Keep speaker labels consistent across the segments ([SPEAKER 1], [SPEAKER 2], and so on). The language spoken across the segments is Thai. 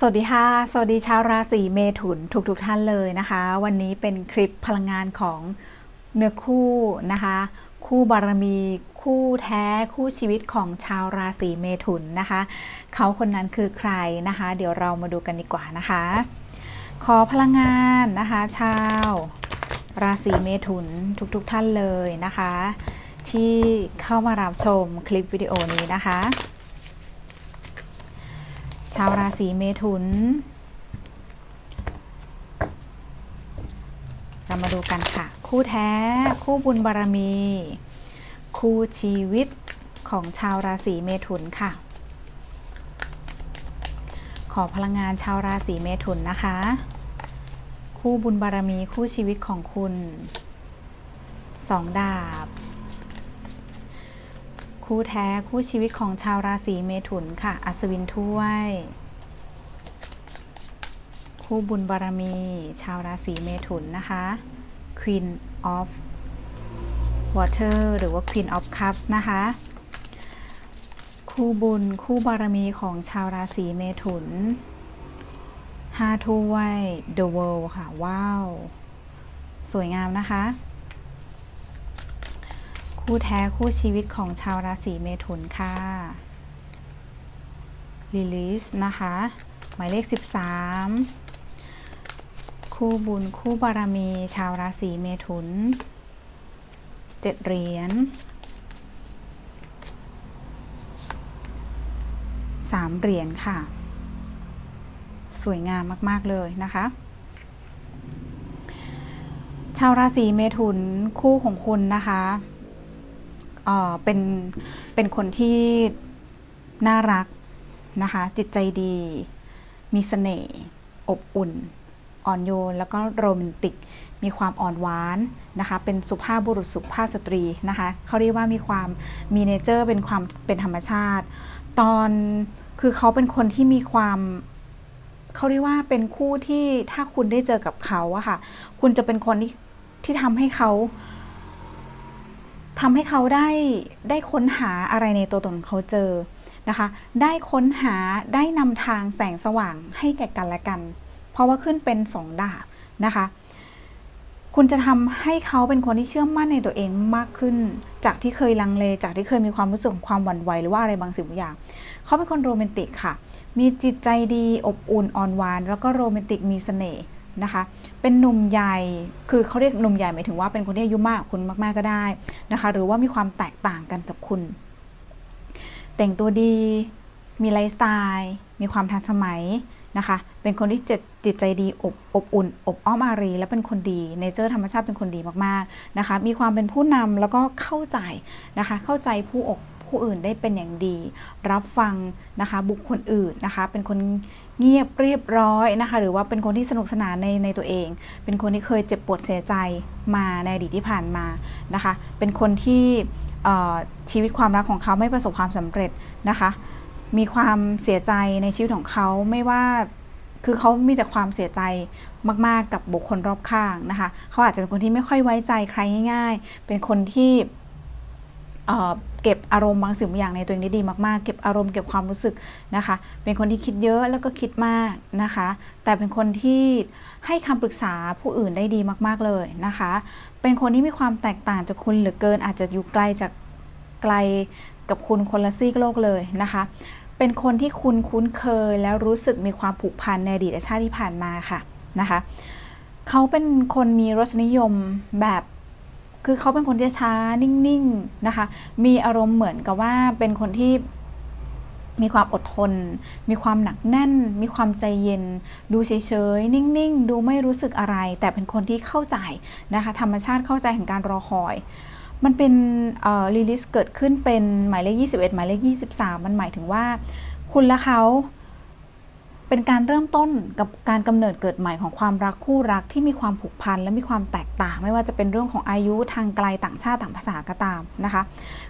[SPEAKER 1] สวัสดีค่ะ สวัสดีชาวราศีเมถุนทุกๆทท่านเลยนะคะ วันนี้เป็นคลิปพลังงานของเนื้อคู่นะคะ คู่บารมี คู่แท้คู่ชีวิตของชาวราศีเมถุนนะคะ เขาคนนั้นคือใครนะคะ เดี๋ยวเรามาดูกันดีกว่านะคะ ขอพลังงานนะคะ ชาว ราศีเมถุนทุกๆทท่านเลยนะคะ ที่เข้ามารับชมคลิปวิดีโอนี้นะคะ ชาวราศีเมถุน เรามาดูกันค่ะ คู่แท้ คู่บุญบารมี คู่ชีวิตของชาวราศีเมถุนค่ะ ขอพลังงานชาวราศีเมถุนนะคะ คู่บุญบารมีคู่ชีวิตของคุณสองดาบ คู่แท้คู่ชีวิตของชาวราศีเมถุนค่ะ อัศวินถ้วย คู่บุญบารมี ชาวราศีเมถุนนะคะ Queen of Water หรือว่า Queen of Cups นะคะ คู่บุญคู่บารมีของชาวราศีเมถุนห้าถ้วย The World ค่ะ ว้าว สวยงามนะคะ คู่แท้คู่ชีวิตของชาวราศีเมถุนค่ะ ลิลิสนะคะ หมายเลข 13 คู่บุญคู่บารมี ชาวราศีเมถุนเจ็ดเหรียญสามเหรียญค่ะ สวยงามมาก ๆ เลยนะคะ ชาวราศีเมถุนคู่ของคุณนะคะ เอ่อเป็นเป็นคนที่น่ารักนะคะ จิตใจดี มีเสน่ห์อบอุ่น อ่อนโยน แล้วก็โรแมนติก มีความอ่อนหวานนะคะ เป็นสุภาพบุรุษสุภาพสตรีนะคะเขาเรียกว่ามีความมีเนเจอร์เป็นความเป็นธรรมชาติ ตอนคือเขาเป็นคนที่มีความเขาเรียกว่าเป็นคู่ที่ถ้าคุณได้เจอกับเขาอะค่ะ คุณจะเป็นคนที่ที่ทำให้เขา ทำให้เขาได้ได้ค้นหาอะไรในตัวตนเขาเจอนะคะ ได้ค้นหาได้นำทางแสงสว่างให้แก่กันและกัน เพราะว่าขึ้นเป็นสองดาบนะคะ คุณจะทำให้เขาเป็นคนที่เชื่อมั่นในตัวเองมากขึ้น จากที่เคยลังเล จากที่เคยมีความรู้สึกของความหวั่นไหวหรือว่าอะไรบางสิ่งบางอย่าง เขาเป็นคนโรแมนติกค่ะ มีจิตใจดีอบอุ่นอ่อนหวาน แล้วก็โรแมนติกมีเสน่ห์ นะคะ เป็นหนุ่มใหญ่ คือเขาเรียกหนุ่มใหญ่หมายถึงว่าเป็นคนที่อายุมากคุณมากๆก็ได้นะคะ หรือว่ามีความแตกต่างกันกับคุณ แต่งตัวดี มีไลฟ์สไตล์ มีความทันสมัยนะคะ เป็นคนที่จิตจิตใจดีอบอบอุ่น อบอ้อมอารี และเป็นคนดีเนเจอร์ธรรมชาติเป็นคนดีมากๆนะคะ มีความเป็นผู้นำแล้วก็เข้าใจนะคะ เข้าใจผู้อกผู้อื่นได้เป็นอย่างดี รับฟังนะคะบุคคลอื่นนะคะ เป็นคน เงียบเรียบร้อยนะคะ หรือว่าเป็นคนที่สนุกสนานในในตัวเอง เป็นคนที่เคยเจ็บปวดเสียใจมาในอดีตที่ผ่านมานะคะ เป็นคนที่ชีวิตความรักของเขาไม่ประสบความสำเร็จนะคะ มีความเสียใจในชีวิตของเขาไม่ว่าคือเขามีแต่ความเสียใจมาก ๆ กับบุคคลรอบข้างนะคะ เขาอาจจะเป็นคนที่ไม่ค่อยไว้ใจใครง่าย ๆ เป็นคนที่ เก็บอารมณ์บางสิ่งบางอย่างในตัวเองได้ดีมากๆ เก็บอารมณ์เก็บความรู้สึกนะคะ เป็นคนที่คิดเยอะแล้วก็คิดมากนะคะ แต่เป็นคนที่ให้คำปรึกษาผู้อื่นได้ดีมากๆเลยนะคะ เป็นคนที่มีความแตกต่างจากคุณเหลือเกิน อาจจะอยู่ไกลจากไกลกับคุณคนละซีกโลกเลยนะคะเป็นคนที่คุณคุ้นเคยแล้วรู้สึกมีความผูกพันในอดีตชาติที่ผ่านมาค่ะนะคะ เขาเป็นคนมีรสนิยมแบบ คือเขาเป็นคนที่ช้านิ่งๆนะคะ มีอารมณ์เหมือนกับว่าเป็นคนที่มีความอดทน มีความหนักแน่น มีความใจเย็น ดูเฉยๆ นิ่งๆ ดูไม่รู้สึกอะไร แต่เป็นคนที่เข้าใจนะคะ ธรรมชาติเข้าใจแห่งการรอคอย มันเป็นรีลิสเกิดขึ้นเป็นหมายเลข 21 หมายเลข 23 มันหมายถึงว่า คุณและเขา เป็นการเริ่มต้นกับการกำเนิดเกิดใหม่ของความรักคู่รักที่มีความผูกพันและมีความแตกต่าง ไม่ว่าจะเป็นเรื่องของอายุทางไกลต่างชาติต่างภาษาก็ตามนะคะ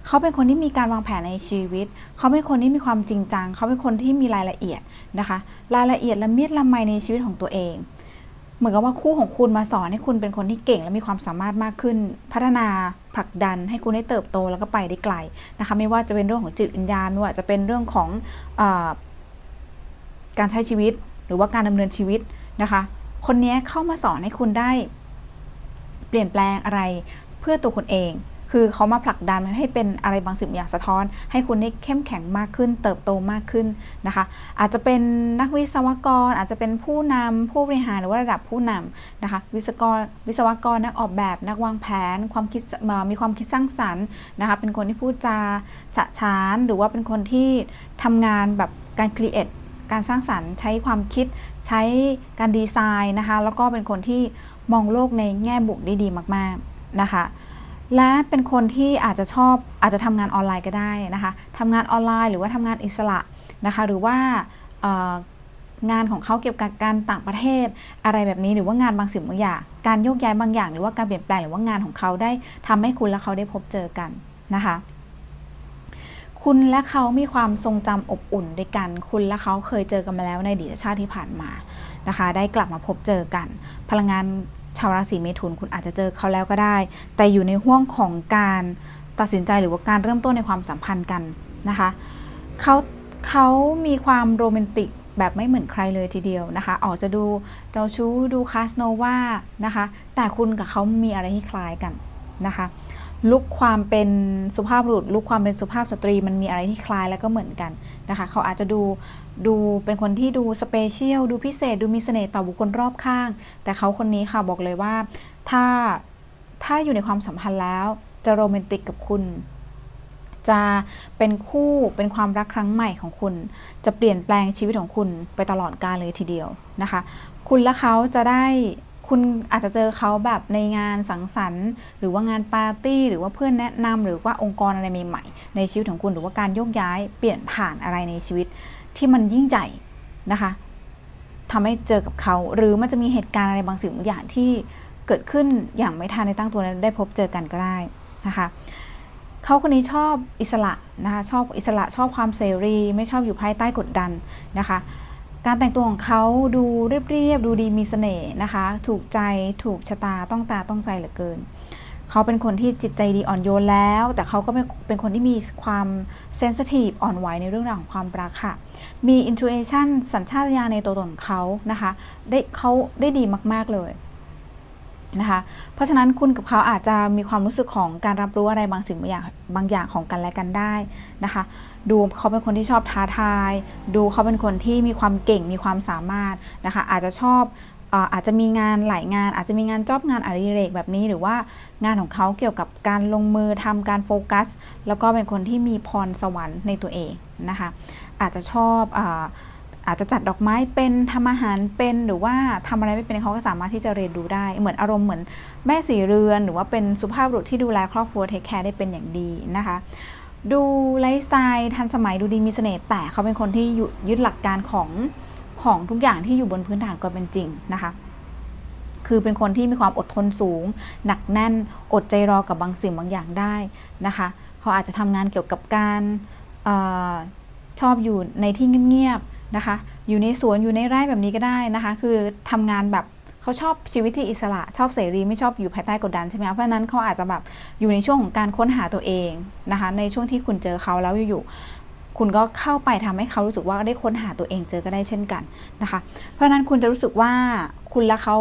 [SPEAKER 1] เขาเป็นคนที่มีการวางแผนในชีวิต เขาเป็นคนที่มีความจริงจัง เขาเป็นคนที่มีรายละเอียดนะคะ รายละเอียดละเมียดละไมในชีวิตของตัวเอง เหมือนกับว่าคู่ของคุณมาสอนให้คุณเป็นคนที่เก่ง และมีความสามารถมากขึ้น พัฒนาผลักดันให้คุณได้เติบโตแล้วก็ไปได้ไกลนะคะ ไม่ว่าจะเป็นเรื่องของจิตวิญญาณว่าจะเป็นเรื่องของอ การใช้ชีวิตหรือว่าการดำเนินชีวิตนะคะ คนนี้เข้ามาสอนให้คุณได้ เปลี่ยนแปลงอะไรเพื่อตัวคุณเอง คือเขามาผลักดันให้เป็นอะไรบางสิ่งอย่างสะท้อน ให้คุณได้เข้มแข็งมากขึ้น เติบโตมากขึ้นนะคะ อาจจะเป็นนักวิศวกร อาจจะเป็นผู้นำผู้บริหารหรือว่าระดับผู้นำนะคะ วิศวกรวิศวกรนักออกแบบนักวางแผน ความคิดมีความคิดสร้างสรรค์นะคะ เป็นคนที่พูดจาฉะฉานหรือว่าเป็นคนที่ทำงานแบบการครีเอท การสร้างสรรค์ ใช้ความคิด ใช้การดีไซน์นะคะ แล้วก็เป็นคนที่มองโลกในแง่บวกได้ดีมากๆนะคะ และเป็นคนที่อาจจะชอบอาจจะทำงานออนไลน์ก็ได้นะคะทำงานออนไลน์หรือว่าทำงานอิสระนะคะ หรือว่างานของเขาเกี่ยวกับการต่างประเทศอะไรแบบนี้หรือว่างานบางสิ่งบางอย่าง การโยกย้ายบางอย่าง หรือว่าการเปลี่ยนแปลงหรือว่างานของเขาได้ทำให้คุณและเขาได้พบเจอกันนะคะ คุณและเขามีความทรงจำอบอุ่นด้วยกัน คุณและเขาเคยเจอกันมาแล้วในอดีตชาติที่ผ่านมานะคะ ได้กลับมาพบเจอกัน พลังงานชาวราศีเมถุนคุณอาจจะเจอเขาแล้วก็ได้ แต่อยู่ในห่วงของการตัดสินใจหรือว่าการเริ่มต้นในความสัมพันธ์กันนะคะเขาเขามีความโรแมนติกแบบไม่เหมือนใครเลยทีเดียวนะคะ ออกจะดูเจ้าชู้ดูคาสโนวานะคะ แต่คุณกับเขามีอะไรที่คล้ายกันนะคะ ลุกความเป็นสุภาพบุรุษลุกความเป็นสุภาพสตรี มันมีอะไรที่คล้ายแล้วก็เหมือนกันนะคะเขาอาจจะดูดูเป็นคนที่ดูสเปเชียลดูพิเศษ ดูมีเสน่ห์ต่อบุคคลรอบข้าง แต่เขาคนนี้ค่ะบอกเลยว่า ถ้าถ้าอยู่ในความสัมพันธ์แล้วจะโรแมนติกกับคุณ จะเป็นคู่เป็นความรักครั้งใหม่ของคุณ จะเปลี่ยนแปลงชีวิตของคุณไปตลอดกาลเลยทีเดียวนะคะ คุณและเขาจะได้ คุณอาจจะเจอเขาแบบในงานสังสรรค์ หรือว่างานปาร์ตี้ หรือว่าเพื่อนแนะนำหรือว่าองค์กรอะไรใหม่ๆในชีวิตของคุณหรือว่าการโยกย้ายเปลี่ยนผ่านอะไรในชีวิตที่มันยิ่งใหญ่นะคะทำให้เจอกับเขา หรือมันจะมีเหตุการณ์อะไรบางสิ่งบางอย่างที่เกิดขึ้นอย่างไม่ทันในตั้งตัวแล้วได้พบเจอกันก็ได้นะคะเขาคนนี้ชอบอิสระนะคะชอบอิสระชอบความเสรี ไม่ชอบอยู่ภายใต้กดดันนะคะ การแต่งตัวของเขาดูเรียบๆดูดีมีเสน่ห์นะคะ ถูกใจถูกชะตาต้องตาต้องใจเหลือเกิน เขาเป็นคนที่จิตใจดีอ่อนโยนแล้ว แต่เขาก็เป็นเป็นคนที่มีความเซนซิทีฟอ่อนไหวในเรื่องราวของความรักค่ะ มีอินทูเอชันสัญชาตญาณในตัวตนของเขานะคะ ได้เขาได้ดีมากๆเลย นะคะ เพราะฉะนั้นคุณกับเขาอาจจะมีความรู้สึกของการรับรู้อะไรบางสิ่งบางอย่างบางอย่างของกันและกันได้นะคะ ดูเขาเป็นคนที่ชอบท้าทาย ดูเขาเป็นคนที่มีความเก่งมีความสามารถนะคะ อาจจะชอบอาจจะมีงานหลายงาน อาจจะมีงานจอบงานอดิเรกแบบนี้ หรือว่างานของเขาเกี่ยวกับการลงมือทำการโฟกัส แล้วก็เป็นคนที่มีพรสวรรค์ในตัวเองนะคะ อาจจะชอบอ อาจจะจัดดอกไม้เป็นทำอาหารเป็นหรือว่าทำอะไรไม่เป็นเขาก็สามารถที่จะเรียนรู้ได้ เหมือนอารมณ์เหมือนแม่สีเรือน หรือว่าเป็นสุภาพบุรุษที่ดูแลครอบครัวเทคแคร์ได้เป็นอย่างดีนะคะ ดูไลฟ์สไตล์ทันสมัยดูดีมีเสน่ห์แต่เขาเป็นคนที่ยึดหลักการของของทุกอย่างที่อยู่บนพื้นฐานความเป็นจริงนะคะคือเป็นคนที่มีความอดทนสูง หนักแน่น อดใจรอกับบางสิ่งบางอย่างได้นะคะเขาอาจจะทำงานเกี่ยวกับการออชอบอยู่ในที่เงียบๆ นะคะ อยู่ในสวนอยู่ในไร่แบบนี้ก็ได้นะคะ คือทำงานแบบเขาชอบชีวิตที่อิสระชอบเสรีไม่ชอบอยู่ภายใต้กดดันใช่ไหมเพราะนั้นเขาอาจจะแบบอยู่ในช่วงของการค้นหาตัวเองนะคะ ในช่วงที่คุณเจอเขาแล้วอยู่ๆคุณก็เข้าไปทำให้เขารู้สึกว่าได้ค้นหาตัวเองเจอก็ได้เช่นกันนะคะ เพราะฉะนั้นคุณจะรู้สึกว่าคุณและเขา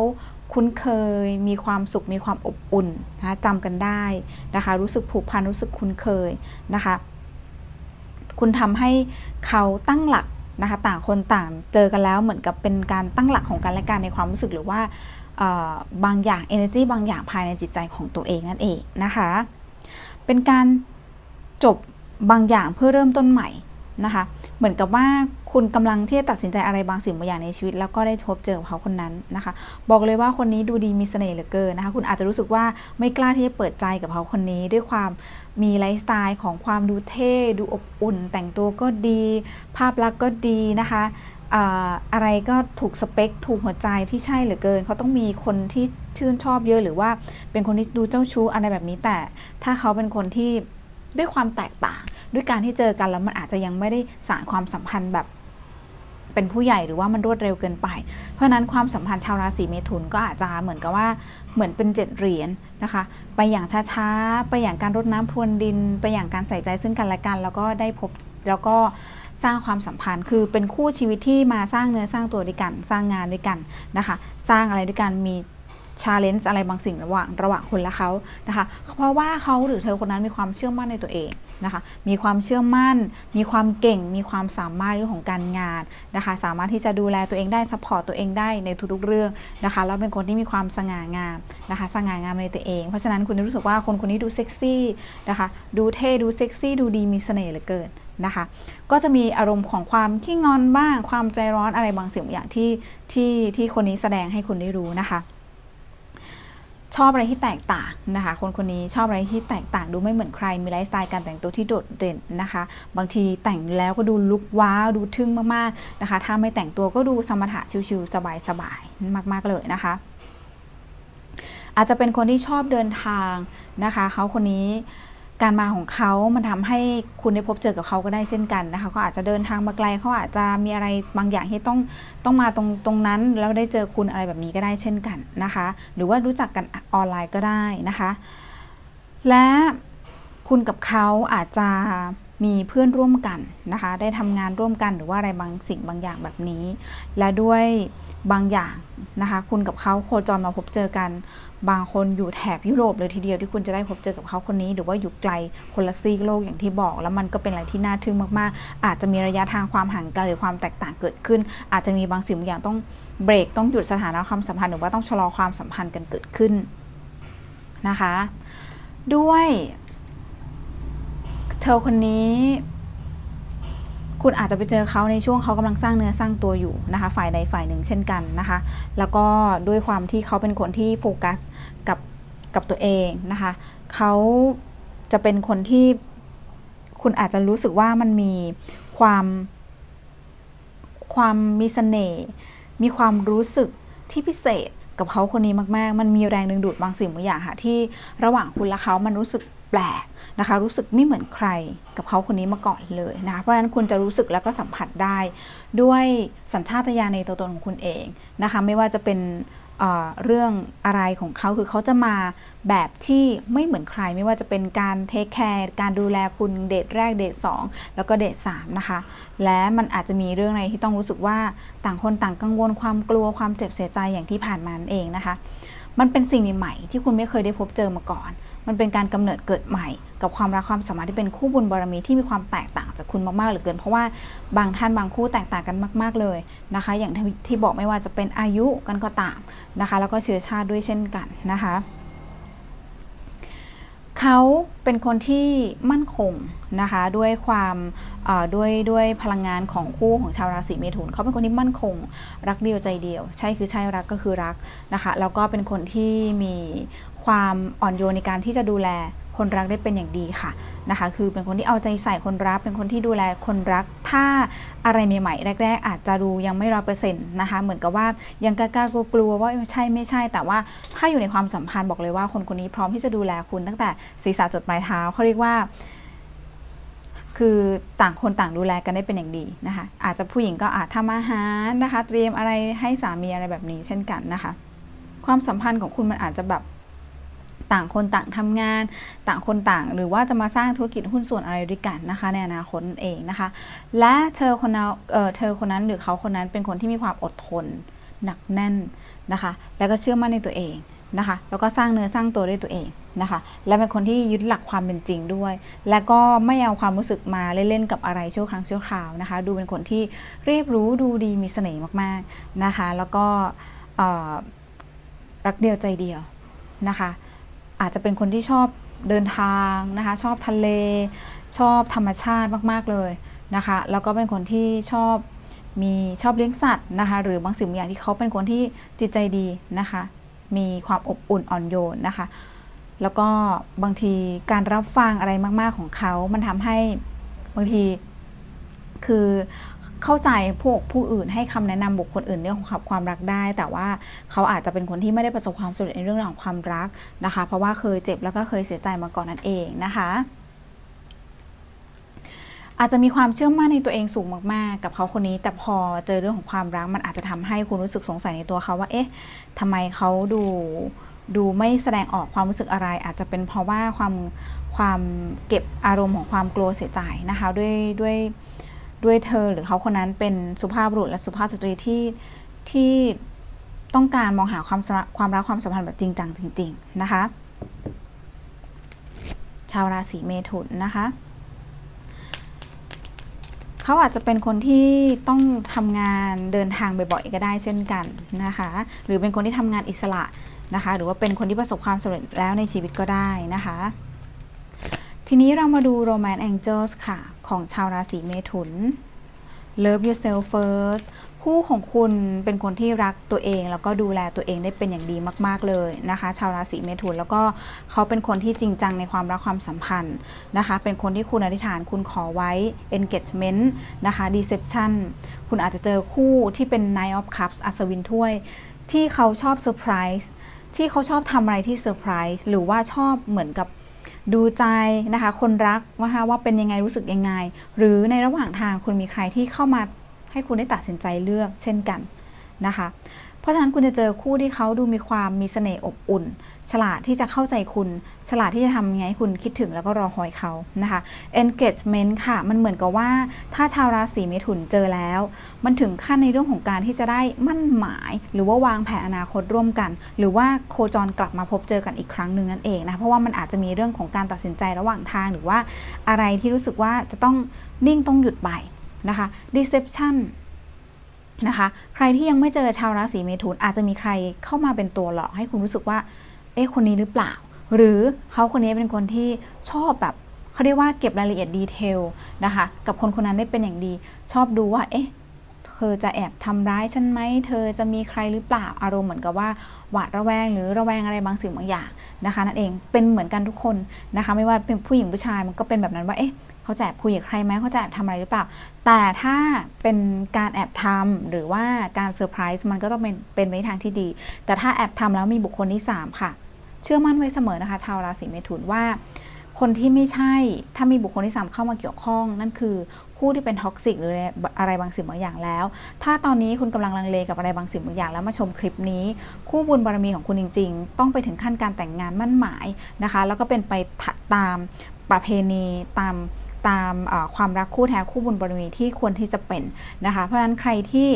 [SPEAKER 1] คุ้นเคยมีความสุขมีความอบอุ่นนะคะจำกันได้นะคะ รู้สึกผูกพันรู้สึกคุ้นเคยนะคะ คุณทำให้เขาตั้งหลัก นะคะต่างคนต่างเจอกันแล้วเหมือนกับเป็นการตั้งหลักของกันและกันในความรู้สึกหรือว่าบางอย่าง energy บางอย่างภายในจิตใจของตัวเองนั่นเองนะคะ เป็นการจบบางอย่างเพื่อเริ่มต้นใหม่ นะคะ เหมือนกับว่าคุณกำลังที่จะตัดสินใจอะไรบางสิ่งบางอย่างในชีวิต แล้วก็ได้พบเจอเขาคนนั้นนะคะ บอกเลยว่าคนนี้ดูดีมีเสน่ห์เหลือเกินนะคะ คุณอาจจะรู้สึกว่าไม่กล้าที่จะเปิดใจกับเขาคนนี้ ด้วยความมีไลฟ์สไตล์ของความดูเท่ดูอบอุ่น แต่งตัวก็ดี ภาพลักษณ์ก็ดีนะคะอ่าอะไรก็ถูกสเปค ถูกหัวใจที่ใช่เหลือเกิน เขาต้องมีคนที่ชื่นชอบเยอะหรือว่าเป็นคนที่ดูเจ้าชู้อะไรแบบนี้แต่ ถ้าเขาเป็นคนที่ด้วยความแตกต่าง ด้วยการที่เจอกันแล้วมันอาจจะยังไม่ได้สารความสัมพันธ์แบบเป็นผู้ใหญ่หรือว่ามันรวดเร็วเกินไป เพราะนั้นความสัมพันธ์ชาวราศีเมถุนก็อาจจะเหมือนกับว่าเหมือนเป็นเจ็ดเหรียญนะคะ ไปอย่างช้าๆ ไปอย่างการรดน้ำพรวนดิน ไปอย่างการใส่ใจซึ่งกันและกัน แล้วก็ได้พบแล้วก็สร้างความสัมพันธ์ คือเป็นคู่ชีวิตที่มาสร้างเนื้อสร้างตัวด้วยกัน สร้างงานด้วยกันนะคะ สร้างอะไรด้วยกันมีชาเลนจ์อะไรบางสิ่งระหว่างระหว่างคุณและเขานะคะ เพราะว่าเขาหรือเธอคนนั้นมีความเชื่อมั่นในตัวเอง นะคะ มีความเชื่อมั่น มีความเก่ง มีความสามารถเรื่องของการงานนะคะ สามารถที่จะดูแลตัวเองได้ซัพพอร์ตตัวเองได้ในทุกๆเรื่องนะคะ แล้วเป็นคนที่มีความสง่างามนะคะ สง่างามในตัวเอง เพราะฉะนั้นคุณจะรู้สึกว่าคนคนนี้ดูเซ็กซี่นะคะ ดูเท่ ดูเซ็กซี่ ดูดี มีเสน่ห์เหลือเกินนะคะ ก็จะมีอารมณ์ของความขี้งอนบ้าง ความใจร้อนอะไรบางสิ่งบางอย่างที่ที่ที่คนนี้แสดงให้คุณได้รู้นะคะ ชอบอะไรที่แตกต่างนะคะ คนคนนี้ชอบอะไรที่แตกต่างดูไม่เหมือนใครมีไลฟ์สไตล์การแต่งตัวที่โดดเด่นนะคะ บางทีแต่งแล้วก็ดูลุกว้าวดูทึ่งมากๆนะคะ ถ้าไม่แต่งตัวก็ดูสมถะชิวๆสบายๆมาก ๆเลยนะคะอาจจะเป็นคนที่ชอบเดินทางนะคะ เขาคนนี้ การมาของเขามันทำให้คุณได้พบเจอกับเขาก็ได้เช่นกันนะคะเขาอาจจะเดินทางมาไกลเขาอาจจะมีอะไรบางอย่างที่ต้องต้องมาตรงตรงนั้น แล้วได้เจอคุณอะไรแบบนี้ก็ได้เช่นกันนะคะ หรือว่ารู้จักกันออนไลน์ก็ได้นะคะ และคุณกับเขาอาจจะ มีเพื่อนร่วมกันนะคะ ได้ทำงานร่วมกันหรือว่าอะไรบางสิ่งบางอย่างแบบนี้ และด้วยบางอย่างนะคะ คุณกับเขาโคจรมาพบเจอกัน บางคนอยู่แถบยุโรปเลยทีเดียวที่คุณจะได้พบเจอกับเขาคนนี้ หรือว่าอยู่ไกลคนละซีกโลกอย่างที่บอก แล้วมันก็เป็นอะไรที่น่าทึ่งมากๆ อาจจะมีระยะทางความห่างไกลหรือความแตกต่างเกิดขึ้น อาจจะมีบางสิ่งบางอย่างต้องเบรกต้องหยุดสถานะความสัมพันธ์หรือว่าต้องชะลอความสัมพันธ์กันเกิดขึ้นนะคะ ด้วย เธอคนนี้ คุณอาจจะไปเจอเขาในช่วงเขากำลังสร้างเนื้อสร้างตัวอยู่นะคะ ฝ่ายใดฝ่ายหนึ่งเช่นกันนะคะ แล้วก็ด้วยความที่เขาเป็นคนที่โฟกัสกับกับตัวเองนะคะเขาจะเป็นคนที่คุณอาจจะรู้สึกว่ามันมีความความมีเสน่ห์มีความรู้สึกที่พิเศษกับเขาคนนี้มาก ๆ มันมีแรงดึงดูดบางสิ่งบางอย่างค่ะที่ระหว่างคุณและเขามันรู้สึก ปลกนะคะ รู้สึกไม่เหมือนใครกับเขาคนนี้มาก่อนเลยนะคะเพราะฉะนั้นคุณจะรู้สึกแล้วก็สัมผัสได้ ด้วยสัญชาตญาณในตัวตนของคุณเองนะคะไม่ว่าจะเป็นเเรื่องอะไรของเขาคือเขาจะมาแบบที่ไม่เหมือนใคร ไม่ว่าจะเป็นการเทคแคร์การดูแลคุณเดทแรกเดทสองแล้วก็เดทสามนะคะ และมันอาจจะมีเรื่องอะไรที่ต้องรู้สึกว่าต่างคนต่างกังวลความกลัวความเจ็บเสียใจอย่างที่ผ่านมานั่นเองนะคะ มันเป็นสิ่งใหม่ๆที่คุณไม่เคยได้พบเจอมาก่อน มันเป็นการกำเนิดเกิดใหม่ กับความรักความสามารถที่เป็นคู่บุญบารมีที่มีความแตกต่างจากคุณมากๆเหลือเกิน เพราะว่าบางท่านบางคู่แตกต่างกันมาก ๆเลยนะคะ อย่างที่ที่บอกไม่ว่าจะเป็นอายุกันก็ตามนะคะ แล้วก็เชื้อชาติด้วยเช่นกันนะคะเขาเป็นคนที่มั่นคงนะคะด้วยความด้วยด้วยพลังงานของคู่ของชาวราศีเมถุนเขาเป็นคนที่มั่นคง รักเดียวใจเดียว ใช่คือใช่รักก็คือรักนะคะแล้วก็เป็นคนที่มี ความอ่อนโยนในการที่จะดูแลคนรักได้เป็นอย่างดีค่ะนะคะ คือเป็นคนที่เอาใจใส่คนรัก เป็นคนที่ดูแลคนรัก ถ้าอะไรใหม่ๆแรก ๆ อาจจะดูยังไม่ร้อเปอร์เซ็นต์นะคะ เหมือนกับว่ายังกล้ากลัวว่าใช่ไม่ใช่ แต่ว่าถ้าอยู่ในความสัมพันธ์บอกเลยว่าคนคนนี้พร้อมที่จะดูแลคุณตั้งแต่ศีรษะจดปลายเท้าเขาเรียกว่าคือต่างคนต่างดูแลกันได้เป็นอย่างดีนะคะ อาจจะผู้หญิงก็อาจทำอาหารนะคะ เตรียมอะไรให้สามีอะไรแบบนี้เช่นกันนะคะ ความสัมพันธ์ของคุณมันอาจจะแบบ ต่างคนต่างทำงาน ต่างคนต่าง หรือว่าจะมาสร้างธุรกิจหุ้นส่วนอะไรด้วยกันนะคะ ในอนาคตเองนะคะ และเธอคนนั้นเเธอคนนั้นหรือเขาคนนั้นเป็นคนที่มีความอดทนหนักแน่นนะคะ แล้วก็เชื่อมั่นในตัวเองนะคะ แล้วก็สร้างเนื้อสร้างตัวด้วยตัวเองนะคะ และเป็นคนที่ยึดหลักความเป็นจริงด้วย และก็ไม่เอาความรู้สึกมาเล่นๆกับอะไรชั่วครั้งชั่วคราวนะคะ ดูเป็นคนที่เรียบรู้ดูดีมีเสน่ห์มากๆนะคะ แล้วก็รักเดียวใจเดียวนะคะ อาจจะเป็นคนที่ชอบเดินทางนะคะ ชอบทะเล ชอบธรรมชาติมาก ๆ เลยนะคะ แล้วก็เป็นคนที่ชอบมีชอบเลี้ยงสัตว์นะคะ หรือบางสิ่งบางอย่างที่เขาเป็นคนที่จิตใจดีนะคะ มีความอบอุ่นอ่อนโยนนะคะ แล้วก็บางทีการรับฟังอะไรมาก ๆของเขา มันทำให้บางทีคือ เข้าใจพวกผู้อื่นให้คำแนะนำบุคคลอื่นเรื่องของความรักได้ แต่ว่าเขาอาจจะเป็นคนที่ไม่ได้ประสบความสำเร็จในเรื่องของความรักนะคะ เพราะว่าเคยเจ็บแล้วก็เคยเสียใจมาก่อนนั่นเองนะคะอาจจะมีความเชื่อมั่นในตัวเองสูงมากๆ กับเขาคนนี้ แต่พอเจอเรื่องของความรักมันอาจจะทำให้คุณรู้สึกสงสัยในตัวเขาว่า เอ๊ะทำไมเขาดูดูไม่แสดงออกความรู้สึกอะไร อาจจะเป็นเพราะว่าความความเก็บอารมณ์ของความกลัวเสียใจนะคะ ด้วยด้วย ด้วยเธอหรือเขาคนนั้นเป็นสุภาพบุรุษและสุภาพสตรีที่ที่ต้องการมองหาความความรักความสัมพันธ์แบบจริงจังจริง ๆ นะคะ ชาวราศีเมถุนนะคะเขาอาจจะเป็นคนที่ต้องทำงานเดินทางบ่อยๆก็ได้เช่นกันนะคะ หรือเป็นคนที่ทำงานอิสระนะคะ หรือว่าเป็นคนที่ประสบความสำเร็จแล้วในชีวิตก็ได้นะคะ ทีนี้เรามาดู Romance Angels ค่ะ ของชาวราศีเมถุน Love yourself first คู่ของคุณเป็นคนที่รักตัวเอง แล้วก็ดูแลตัวเองได้เป็นอย่างดีมาก ๆ เลยนะคะ ชาวราศีเมถุนแล้วก็เขาเป็นคนที่จริงจังในความรักความสัมพันธ์นะคะ เป็นคนที่คุณอธิษฐานคุณขอไว้ engagement นะคะ deception คุณอาจจะเจอคู่ที่เป็น Knight of Cups อัศวินถ้วย ที่เขาชอบเซอร์ไพรส์ที่เขาชอบทำอะไรที่เซอร์ไพรส์หรือว่าชอบเหมือนกับ ดูใจนะคะ คนรักนะคะว่าเป็นยังไงรู้สึกยังไง หรือในระหว่างทางคุณมีใครที่เข้ามาให้คุณได้ตัดสินใจเลือกเช่นกันนะคะ เพราะฉะนั้นคุณจะเจอคู่ที่เขาดูมีความมีเสน่ห์อบอุ่น ฉลาดที่จะเข้าใจคุณ ฉลาดที่จะทำยังไงให้คุณคิดถึงแล้วก็รอคอยเขานะคะ engagement ค่ะ มันเหมือนกับว่าถ้าชาวราศีเมถุนเจอแล้ว มันถึงขั้นในเรื่องของการที่จะได้มั่นหมาย หรือว่าวางแผนอนาคตร่วมกัน หรือว่าโคจรกลับมาพบเจอกันอีกครั้งหนึ่งนั่นเองนะเพราะว่ามันอาจจะมีเรื่องของการตัดสินใจระหว่างทางหรือว่าอะไรที่รู้สึกว่าจะต้องนิ่งต้องหยุดไปนะคะ deception นะคะ ใครที่ยังไม่เจอชาวราศีเมถุนอาจจะมีใครเข้ามาเป็นตัวหลอกให้คุณรู้สึกว่า เอ๊ะคนนี้หรือเปล่า หรือเขาคนนี้เป็นคนที่ชอบแบบเขาเรียกว่าเก็บรายละเอียดดีเทลนะคะ กับคนคนนั้นได้เป็นอย่างดี ชอบดูว่า เอ๊ะ เธอจะแอบทำร้ายฉันไหม เธอจะมีใครหรือเปล่า อารมณ์เหมือนกับว่าหวาดระแวงหรือระแวงอะไรบางสิ่งบางอย่างนะคะนั่นเอง เป็นเหมือนกันทุกคนนะคะ ไม่ว่าเป็นผู้หญิงผู้ชายมันก็เป็นแบบนั้นว่าเอ๊ะเขาจะแอบคุยกับใครไหมเขาจะแอบทำอะไรหรือเปล่า แต่ถ้าเป็นการแอบทำหรือว่าการเซอร์ไพรส์มันก็ต้องเป็นเป็นไปในทางที่ดี แต่ถ้าแอบทำแล้วมีบุคคลที่ 3 ค่ะ เชื่อมั่นไว้เสมอนะคะ ชาวราศีเมถุนว่า คนที่ไม่ใช่ถ้ามีบุคคลที่3เข้ามาเกี่ยวข้อง นั่นคือคู่ที่เป็นท็อกซิกหรืออะไรบางสิ่งบางอย่างแล้ว ถ้าตอนนี้คุณกำลังลังเลกับอะไรบางสิ่งบางอย่างแล้วมาชมคลิปนี้ คู่บุญบารมีของคุณจริง ๆ ต้องไปถึงขั้นการแต่งงานมั่นหมายนะคะ แล้วก็เป็นไปตามประเพณีตามตามความรักคู่แท้คู่บุญบารมีที่ควรที่จะเป็นนะคะ เพราะฉะนั้นใครที่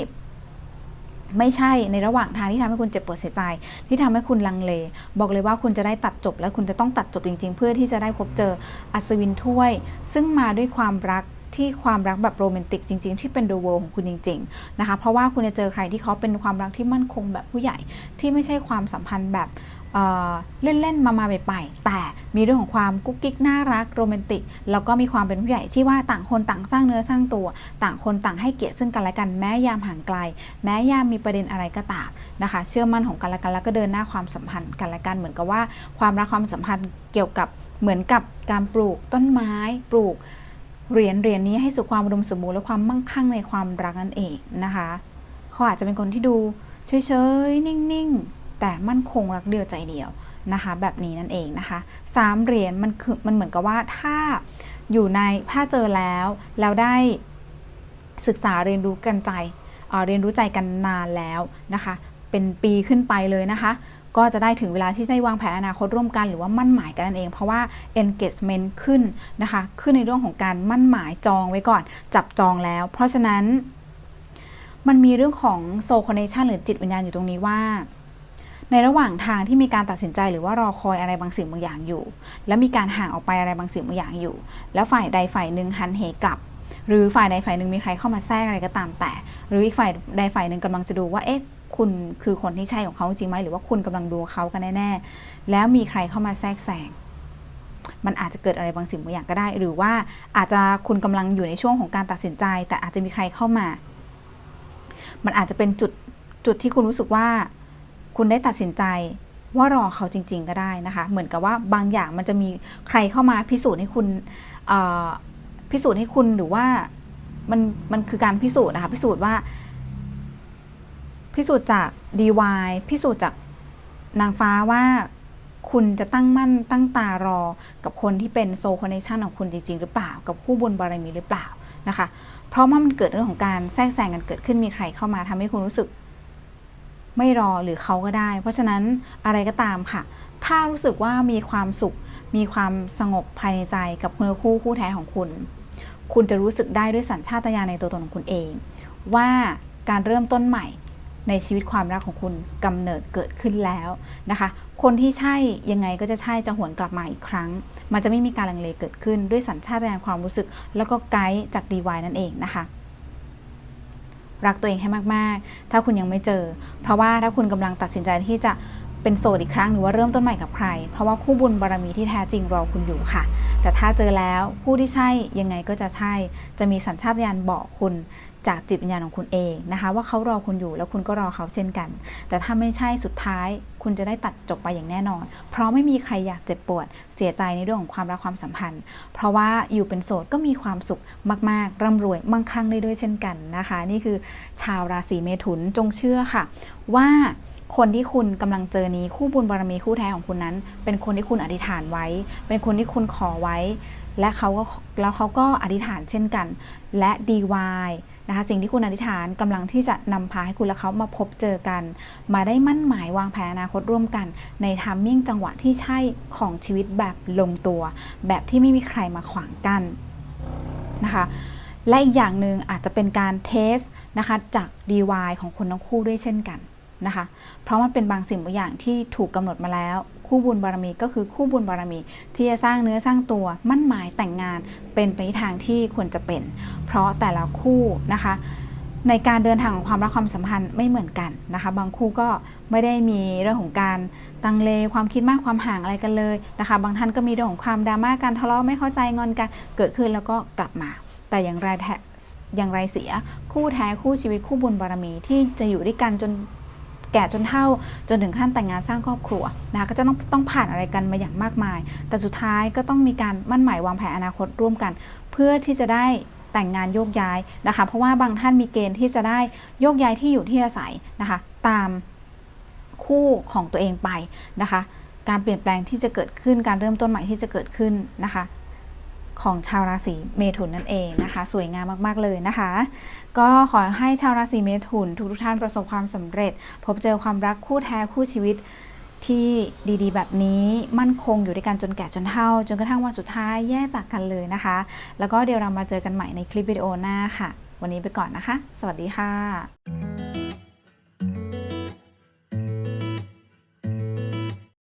[SPEAKER 1] ไม่ใช่ในระหว่างทางที่ทำให้คุณเจ็บปวดเสียใจ ที่ทำให้คุณลังเล บอกเลยว่าคุณจะได้ตัดจบ และคุณจะต้องตัดจบจริง ๆ เพื่อที่จะได้พบเจออัศวินถ้วย ซึ่งมาด้วยความรักที่ความรักแบบโรแมนติกจริง ๆ ที่เป็นเดอะเวิลด์ของคุณจริง ๆ นะคะ เพราะว่าคุณจะเจอใครที่เขาเป็นความรักที่มั่นคงแบบผู้ใหญ่ที่ไม่ใช่ความสัมพันธ์แบบ เล่นๆ มามาไปๆแต่มีเรื่องของความกุ๊กกิ๊กน่ารักโรแมนติก แล้วก็มีความเป็นผู้ใหญ่ที่ว่าต่างคนต่างสร้างเนื้อสร้างตัว ต่างคนต่างให้เกียรติซึ่งกันและกันแม้ยามห่างไกล แม้ยามมีประเด็นอะไรก็ตามนะคะ เชื่อมั่นของกันและกันแล้วก็เดินหน้าความสัมพันธ์กันและกันเหมือนกับว่า ความรักความสัมพันธ์เกี่ยวกับเหมือนกับการปลูกต้นไม้ปลูกเหรียญเหรียญนี้ให้สู่ความอุดมสมบูรณ์และความมั่งคั่งในความรักนั่นเองนะคะเขาอาจจะเป็นคนที่ดูเฉยๆนิ่งๆ แต่มั่นคงรักเดียวใจเดียวนะคะแบบนี้นั่นเองนะคะสามเหรียญมันคือมันเหมือนกับว่าถ้าอยู่ในถ้าเจอแล้วแล้วได้ศึกษาเรียนรู้กันใจเเรียนรู้ใจกันนานแล้วนะคะเป็นปีขึ้นไปเลยนะคะก็จะได้ถึงเวลาที่ได้วางแผนอนาคตร่วมกันหรือว่ามั่นหมายกันนั่นเอง เพราะว่า engagement ขึ้นนะคะขึ้นในเรื่องของการมั่นหมายจองไว้ก่อนจับจองแล้ว เพราะฉะนั้นมันมีเรื่องของ soul connection หรือจิตวิญญาณอยู่ตรงนี้ว่า ในระหว่างทางที่มีการตัดสินใจหรือว่ารอคอยอะไรบางสิ่งบางอย่างอยู่ แล้วมีการห่างออกไปอะไรบางสิ่งบางอย่างอยู่ แล้วฝ่ายใดฝ่ายหนึ่งหันเหกลับ หรือฝ่ายใดฝ่ายหนึ่งมีใครเข้ามาแทรกอะไรก็ตามแต่ หรืออีกฝ่ายใดฝ่ายหนึ่งกำลังจะดูว่าเอ๊ะคุณคือคนที่ใช่ของเขาจริงไหมหรือว่าคุณกำลังดูเขากันแน่ๆแล้วมีใครเข้ามาแทรกแซงมันอาจจะเกิดอะไรบางสิ่งบางอย่างก็ได้ หรือว่าอาจจะคุณกำลังอยู่ในช่วงของการตัดสินใจ แต่อาจจะมีใครเข้ามา มันอาจจะเป็นจุดจุดที่คุณรู้สึกว่า คุณได้ตัดสินใจว่ารอเขาจริง ๆ ก็ได้นะคะ เหมือนกับว่าบางอย่างมันจะมีใครเข้ามาพิสูจน์ให้คุณพิสูจน์ให้คุณหรือว่ามันมันคือการพิสูจน์นะคะพิสูจน์ว่า พิสูจน์จาก DY พิสูจน์จากนางฟ้าว่าคุณจะตั้งมั่นตั้งตารอกับคนที่เป็นโซคอนเนชันของคุณจริง ๆ หรือเปล่า กับคู่บุญบารมีหรือเปล่านะคะ เพราะว่ามันเกิดเรื่องของการแทรกแซงกันเกิดขึ้นมีใครเข้ามาทำให้คุณรู้สึก ไม่รอหรือเขาก็ได้ เพราะฉะนั้นอะไรก็ตามค่ะ ถ้ารู้สึกว่ามีความสุข มีความสงบภายในใจกับเนื้อคู่คู่แท้ของคุณ คุณจะรู้สึกได้ด้วยสัญชาตญาณในตัวตนของคุณเอง ว่าการเริ่มต้นใหม่ในชีวิตความรักของคุณกำเนิดเกิดขึ้นแล้วนะคะ คนที่ใช่ยังไงก็จะใช่จะหวนกลับมาอีกครั้ง มันจะไม่มีการลังเลเกิดขึ้นด้วยสัญชาตญาณความรู้สึก แล้วก็ไกด์จาก DY นั่นเองนะคะ รักตัวเองให้มากๆ ถ้าคุณยังไม่เจอ เพราะว่าถ้าคุณกำลังตัดสินใจที่จะ เป็นโสดอีกครั้งหรือว่าเริ่มต้นใหม่กับใคร เพราะว่าคู่บุญบารมีที่แท้จริงรอคุณอยู่ค่ะ แต่ถ้าเจอแล้วคู่ที่ใช่ยังไงก็จะใช่ จะมีสัญชาตญาณบอกคุณจากจิตวิญญาณของคุณเองนะคะ ว่าเขารอคุณอยู่แล้วคุณก็รอเขาเช่นกัน แต่ถ้าไม่ใช่สุดท้าย คุณจะได้ตัดจบไปอย่างแน่นอน เพราะไม่มีใครอยากเจ็บปวด เสียใจในเรื่องของความรักความสัมพันธ์ เพราะว่าอยู่เป็นโสดก็มีความสุขมาก ๆ ร่ำรวยมั่งคั่งได้ด้วยเช่นกันนะคะ นี่คือชาวราศีเมถุนจงเชื่อค่ะ ว่า คนที่คุณกำลังเจอนี้คู่บุญบารมีคู่แท้ของคุณนั้น เป็นคนที่คุณอธิษฐานไว้ เป็นคนที่คุณขอไว้ และเขาก็แล้วเขาก็อธิษฐานเช่นกัน และ DY นะคะสิ่งที่คุณอธิษฐานกำลังที่จะนำพาให้คุณและเขามาพบเจอกัน มาได้มั่นหมายวางแผนอนาคตร่วมกัน ในทามมิ่งจังหวะที่ใช่ของชีวิตแบบลงตัว แบบที่ไม่มีใครมาขวางกันนะคะและอีกอย่างหนึ่งอาจจะเป็นการเทสนะคะจาก DY ของคนทั้งคู่ด้วยเช่นกัน นะคะ เพราะมันเป็นบางสิ่งบางอย่างที่ถูกกำหนดมาแล้ว คู่บุญบารมีก็คือคู่บุญบารมี ที่จะสร้างเนื้อสร้างตัวมั่นหมายแต่งงานเป็นไปทางที่ควรจะเป็น เพราะแต่ละคู่นะคะในการเดินทางของความรักความสัมพันธ์ไม่เหมือนกันนะคะ บางคู่ก็ไม่ได้มีเรื่องของการตังเลความคิดมากความห่างอะไรกันเลยนะคะ บางท่านก็มีเรื่องของความดราม่าการทะเลาะไม่เข้าใจงอนกันเกิดขึ้นแล้วก็กลับมา แต่อย่างไรแทอย่างไรเสีย คู่แท้คู่ชีวิตคู่บุญบารมีที่จะอยู่ด้วยกันจน แก่จนเฒ่าจนถึงขั้นแต่งงานสร้างครอบครัวนะคะก็จะต้องต้องผ่านอะไรกันมาอย่างมากมาย แต่สุดท้ายก็ต้องมีการมั่นหมายวางแผนอนาคตร่วมกัน เพื่อที่จะได้แต่งงานโยกย้ายนะคะ เพราะว่าบางท่านมีเกณฑ์ที่จะได้โยกย้ายที่อยู่ที่อาศัยนะคะ ตามคู่ของตัวเองไปนะคะ การเปลี่ยนแปลงที่จะเกิดขึ้นการเริ่มต้นใหม่ที่จะเกิดขึ้นนะคะ ของชาวราศีเมถุนนั่นเองนะคะ สวยงามมากๆเลยนะคะ ก็ขอให้ชาวราศีเมถุนทุกทุกๆท่านประสบความสำเร็จ พบเจอความรักคู่แท้คู่ชีวิตที่ดีๆ แบบนี้มั่นคงอยู่ด้วยกันจนแก่จนเฒ่า จนกระทั่งวันสุดท้ายแยกจากกันเลยนะคะ แล้วก็เดี๋ยวเรามาเจอกันใหม่ในคลิปวิดีโอหน้าค่ะ วันนี้ไปก่อนนะคะ สวัสดีค่ะ